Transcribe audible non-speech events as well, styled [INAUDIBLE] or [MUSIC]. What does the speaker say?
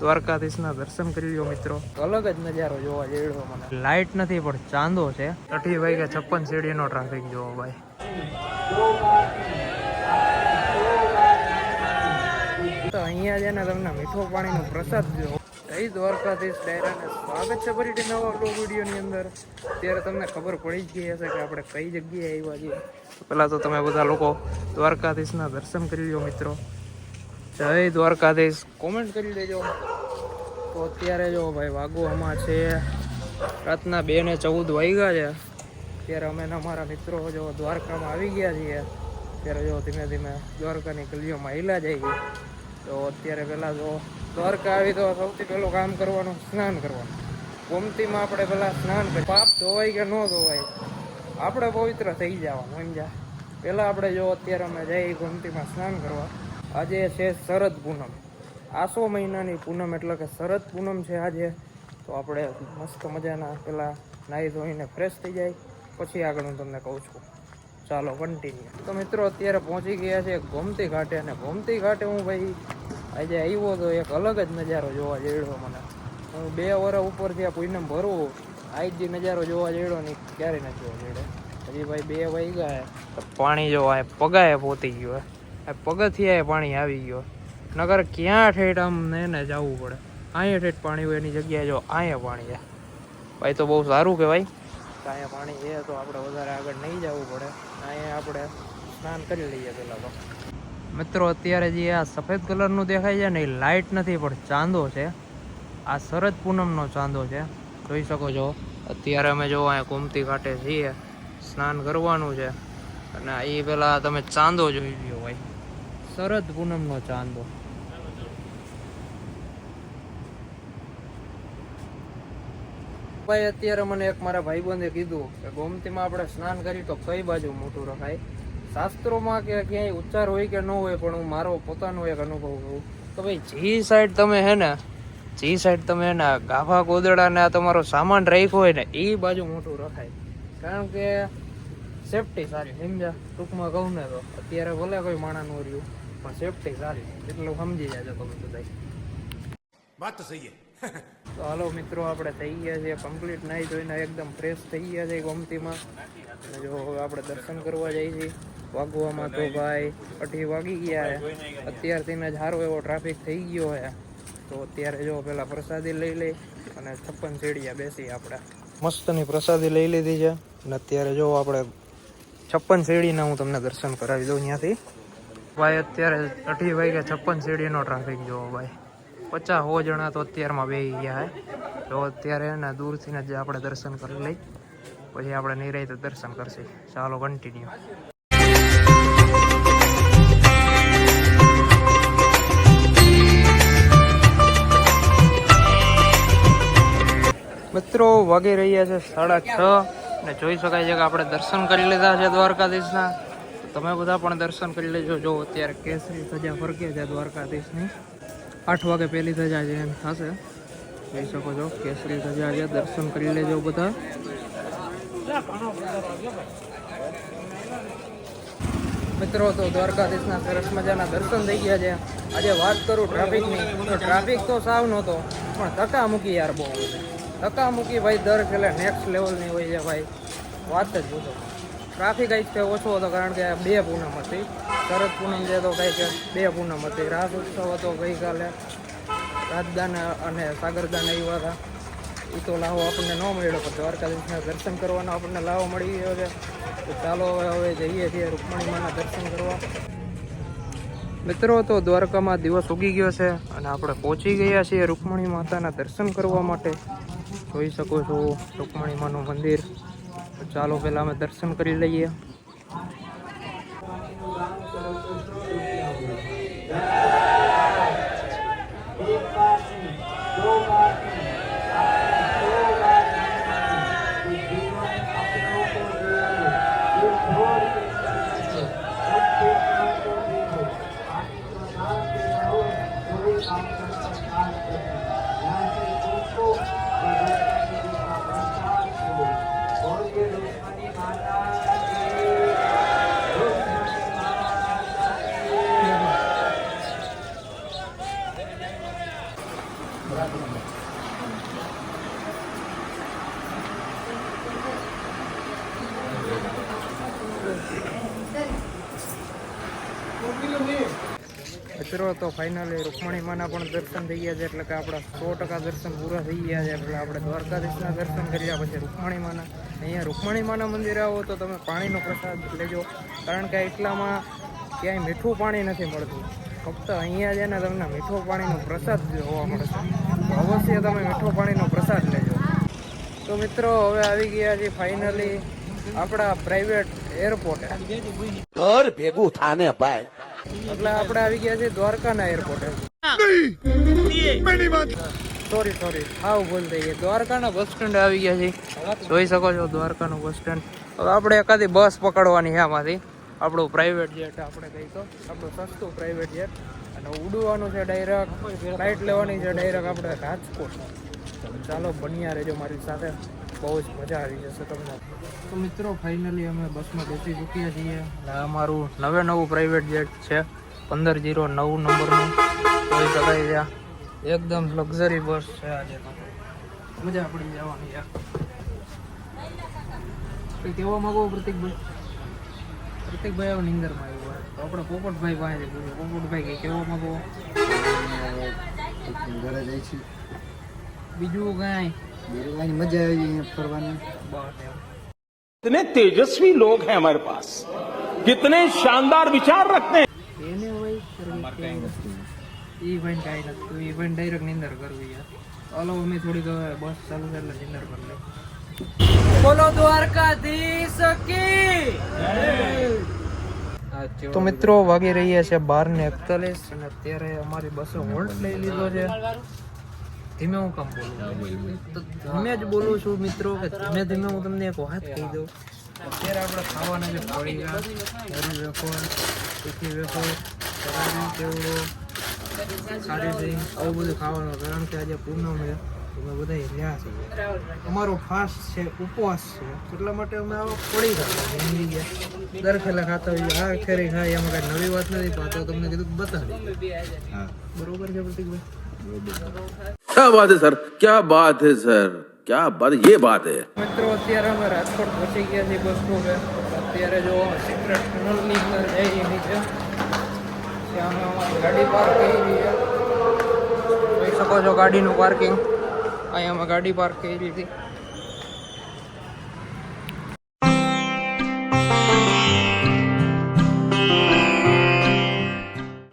દ્વારકાધીશના દર્શન કરી લ્યો મિત્રો. અલગ જ નજારો જોવા જેવડો મને. લાઇટ નથી પણ ચાંદો છે. અઢી વાગે છપ્પન સીડીનો ટ્રાફિક જોવો ભાઈ. તો અહીંયા છે ને તમને મીઠો પાણીનો પ્રસાદ જોવો. જય દ્વારકાધીશ ડાયરાને સ્વાગત છે ફરી નવા બ્લોગ વિડીયોની અંદર. ત્યારે તમને ખબર પડી જ ગઈ હશે કે આપણે કઈ જગ્યાએ આવ્યા છીએ. પહેલાં તો તમે બધા લોકો દ્વારકાધીશના દર્શન કરી લો મિત્રો. જય દ્વારકાધીશ. કોમેન્ટ કરી દેજો. તો અત્યારે જો ભાઈ વાગોમાં છે. રાતના બે ને ચૌદ વાગ્યા છે. ત્યારે અમે અમારા મિત્રો જો દ્વારકામાં આવી ગયા છીએ. ત્યારે જો ધીમે ધીમે દ્વારકાની ગલીઓમાં હિલા ગઈ તો અત્યારે પહેલાં જો દ્વારકા આવી તો સૌથી પહેલું કામ કરવાનું સ્નાન કરવાનું. ગોમતીમાં આપણે પહેલાં સ્નાન કરીએ. પાપ ધોવાય કે ન ધોવાય? આપણે પવિત્ર થઈ જવાનું, સમજ્યા? પહેલાં આપણે જો અત્યારે અમે જઈએ ગોમતીમાં સ્નાન કરવા. આજે છે શરદ પૂનમ. આસો મહિનાની પૂનમ એટલે કે શરદ પૂનમ છે આજે. તો આપણે મસ્ત મજાના પેલા નાહી ધોઈને ફ્રેશ થઈ જાય. પછી આગળ હું તમને કહું છું. ચાલો કન્ટિન્યુ તો મિત્રો અત્યારે પહોંચી ગયા છે ગોમતી ઘાટે અને ગોમતી ઘાટે હું ભાઈ આજે આવ્યો તો એક અલગ જ નજારો જોવા જઈડ્યો મને. હું બે વર્ષ ઉપર ત્યાં પૂનમ ભરવું આજ જે નજારો જોવા જઈડ્યો ને ક્યારે નથી જોવા જઈડે હજી ભાઈ બે વાગ્યા તો પાણી જો આ પગાએ પોતી ગયું આ પગથિયાએ પાણી આવી ગયો. નગર ક્યાં ઠેઠ આમ ને જવું પડે? અહીંયા ઠેઠ પાણી હોય એની જગ્યાએ જો અહીંયા પાણી છે. ભાઈ તો બહુ સારું કહેવાય. અહીંયા પાણી છે તો આપણે વધારે આગળ નહીં જવું પડે. અહીંયા આપણે સ્નાન કરી લઈએ પહેલાં તો. મિત્રો, અત્યારે જે આ સફેદ કલરનું દેખાય છે ને, એ લાઇટ નથી, પણ ચાંદો છે. આ શરદ પૂનમનો ચાંદો છે. જોઈ શકો છો. અત્યારે અમે જો અહીંયા ગોમતી ઘાટે છીએ, સ્નાન કરવાનું છે. અને એ પહેલાં તમે ચાંદો જોઈ ભાઈ શરદ પૂનમનો ચાંદો. ભાઈ, અત્યારે મને એક મારા ભાઈબંધે કીધું કે ગોમતીમાં આપણે સ્નાન કરી તો કઈ બાજુ મોટું રખાય? શાસ્ત્રોમાં કે ક્યાંય ઉચ્ચાર હોય કે ન હોય, પણ હું મારો પોતાનો એક અનુભવ કહું. તો ભાઈ, જી સાઈડ તમે હે ને, જી સાઈડ તમે હે ને ગાભા ગોદડા ને તમારો સામાન રાખ્યો હોય ને, એ બાજુ મોટું રખાય. કારણ કે સેફટી સારી સમજા ટૂંકમાં કહું ને તો. અત્યારે ભલે કોઈ માણા નો રહ્યું. પણ સેફટી સારી. એટલું સમજી જાજો તમે બધા વાત તો સહી [LAUGHS] તો હાલો મિત્રો આપણે થઈ ગયા છે કમ્પ્લીટ નાહી જોઈને એકદમ ફ્રેશ થઈ ગયા છે ગોમતીમાં. જો આપણે દર્શન કરવા જઈએ છીએ. વાગવામાં તો ભાઈ અઢી વાગી ગયા અત્યારથી જ સારો એવો ટ્રાફિક થઈ ગયો છે. તો અત્યારે જો પહેલાં પ્રસાદી લઈ લઈ અને છપ્પન સીડિયા બેસી આપણે. મસ્તની પ્રસાદી લઈ લીધી છે. અને અત્યારે જો આપણે છપ્પન સીડીના હું તમને દર્શન કરાવી દઉં ત્યાંથી ભાઈ, અત્યારે અઢી વાગે છપ્પન સીડીનો ટ્રાફિક જોવો ભાઈ. પચાસ હો જણા તો અત્યારમાં બે ગયા હે. તો અત્યારે એના દૂરથી જ આપણે દર્શન કરી લઈ. પછી આપણે નિરાય દર્શન કરશે. ચાલો કન્ટિન્યુ મિત્રો, વાગી રહ્યા છે સાડા છ ને જોઈ શકાય છે કે આપણે દર્શન કરી લીધા છે દ્વારકાધીશના. તમે બધા પણ દર્શન કરી લેજો. જો અત્યારે કેસરી સજા ફરકે છે દ્વારકાધીશની. આઠ વાગે પહેલી ધજા છે એમ થશે. જોઈ શકો છો, કેસરી ધજા છે. દર્શન કરી લેજો બધા. મિત્રો, તો દ્વારકાધીશના સરસ મજાના દર્શન થઈ ગયા છે. આજે વાત કરું ટ્રાફિકની. તો ટ્રાફિક તો સાવ નહોતો, પણ ધક્કા મૂકી યાર બહુ. ધક્કા મૂકી ભાઈ, દર છેલ્લે નેક્સ્ટ લેવલની હોય છે ભાઈ. વાત જ પૂછો ટ્રાફિક આજ તે ઓછો હતો કારણ કે બે પૂનમ હતી. શરદ પૂનમ જે તો કંઈક બે પૂનમ હતી. રાસ ઉત્સવ હતો ગઈકાલે. રાજદાન અને સાગરદાન આવ્યા હતા એ તો લાવો આપણને ન મળ્યો, પણ દ્વારકાધીશના દર્શન કરવાનો આપણને લાવો મળી ગયો છે. તો ચાલો હવે હવે જઈએ છીએ રૂકમણી માના દર્શન કરવા. મિત્રો, તો દ્વારકામાં દિવસ ઉગી ગયો છે અને આપણે પહોંચી ગયા છીએ રૂકમણી માતાના દર્શન કરવા માટે. જોઈ શકો છો રૂકમણી માનું મંદિર. तो चलो पहला मैं दर्शन कर लीए મિત્રો, તો ફાઇનલી રૂકમણી માના પણ દર્શન થઈ ગયા છે, એટલે કે આપણા સો ટકા દર્શન પૂરા થઈ ગયા છે, એટલે આપણે દ્વારકાધીશના દર્શન કર્યા પછી રૂકમણી માના અહીંયા રૂકમણી માના મંદિરે આવો તો તમે પાણીનો પ્રસાદ લેજો, કારણ કે એટલામાં ક્યાંય મીઠું પાણી નથી મળતું. ફક્ત અહીંયા છે ને તમને મીઠું પાણીનો પ્રસાદ જોવા મળશે તો અવશ્ય તમે મીઠું પાણીનો પ્રસાદ લેજો. તો મિત્રો હવે આવી ગયા છે ફાઇનલી આપણા પ્રાઇવેટ એરપોર્ટે ઘર ભેગું થાને ભાઈ. એટલે આપણે આવી ગયા છીએ દ્વારકાના એરપોર્ટે સોરી સોરી આવ ભૂલ થઈ ગઈ. દ્વારકાના બસ સ્ટેન્ડ આવી ગયા છે જોઈ શકો છો દ્વારકાનું બસ સ્ટેન્ડ હવે આપણે એકાદી બસ પકડવાની છે આમાંથી. આપણું પ્રાઇવેટ જેટ આપણે કહી તો, આપણું સસ્તું પ્રાઇવેટ જેટ અને ઉડવાનું છે ડાયરેક્ટ ફ્લાઇટ લેવાની છે ડાયરેક્ટ આપણે રાજકોટ. ચાલો, બન્યા રહેજો મારી સાથે. બહુ જ મજા આવી જશે તમને. તો મિત્રો ફાઇનલી અમે બસમાં બેસી ચૂક્યા છીએ. અને અમારું નવે નવું પ્રાઇવેટ જેટ છે. પંદર જીરો નવ નંબરનું. જોઈ શકાય ત્યાં એકદમ લક્ઝરી બસ છે આજે મજા પડી જવાની યાર. કંઈ કહેવા માગો પ્રતિકભાઈ? પ્રતિકભાઈ હવે નિંદરમાં આવ્યો હોય તો આપણે પોપટભાઈ પાસે પૂછો પોપટભાઈ કંઈ કહેવા માંગો ઘરે જાય છે બીજું કાંઈ બેરવાની મજા આવી અહીંયા ફરવાની બસ એમ कितने तेजस्वी लोग हैं हमारे पास कितने शानदार विचार रखते हैं એને હોય કરવી ઈ ભાઈ કાંઈ નથી ઈ ભાઈ ડાયરેક્ટ નિંદર કરવી યાર ચાલો અમે થોડીક હવે બસ ચાલુ છે એટલે નિંદર કરી લઈએ તો મિત્રો વાગી રહ્યા છે બાર ને એકતાલીસ અને અત્યારે અમારી બસે હોલ્ટ લઈ લીધો છે. ધીમે હું કામ બોલું? ધીમે જ બોલું છું મિત્રો કે ધીમે ધીમે હું તમને એક વાત કહી દઉં. અત્યારે આપણે ખાવાના છે પડીકા હરી તીખી વેફર ચેવડો ખારી દહીં આવું બધું ખાવાનું કારણ કે આજે પૂનમ છે. બધા રહ્યા છીએ અમારો ફાસ્ટ છે ઉપવાસ છે. એટલા માટે અમે આવા પડી ગયા દરખેલા ખાતા હોઈએ. આ ખેરે ખાઈ એમાં કાંઈ નવી વાત નથી પાતો તમને કીધું બતાવી બરોબર છે પ્રતિકભાઈ? ક્યાં વાત હે સર? ક્યાં બાત હે સર? ક્યાં બાત યે બાત હે. મિત્રો અત્યારે અમે રાજકોટ પહોંચી ગયા છે બસ કે અત્યારે જો સિક્રેટ ટનલની અંદર જઈ રહી છે. ત્યાં અમે અમારી ગાડી પાર્ક કરી રહી છે. જોઈ શકો છો ગાડીનું પાર્કિંગ અહીંયા ગાડી પાર્ક કરી હતી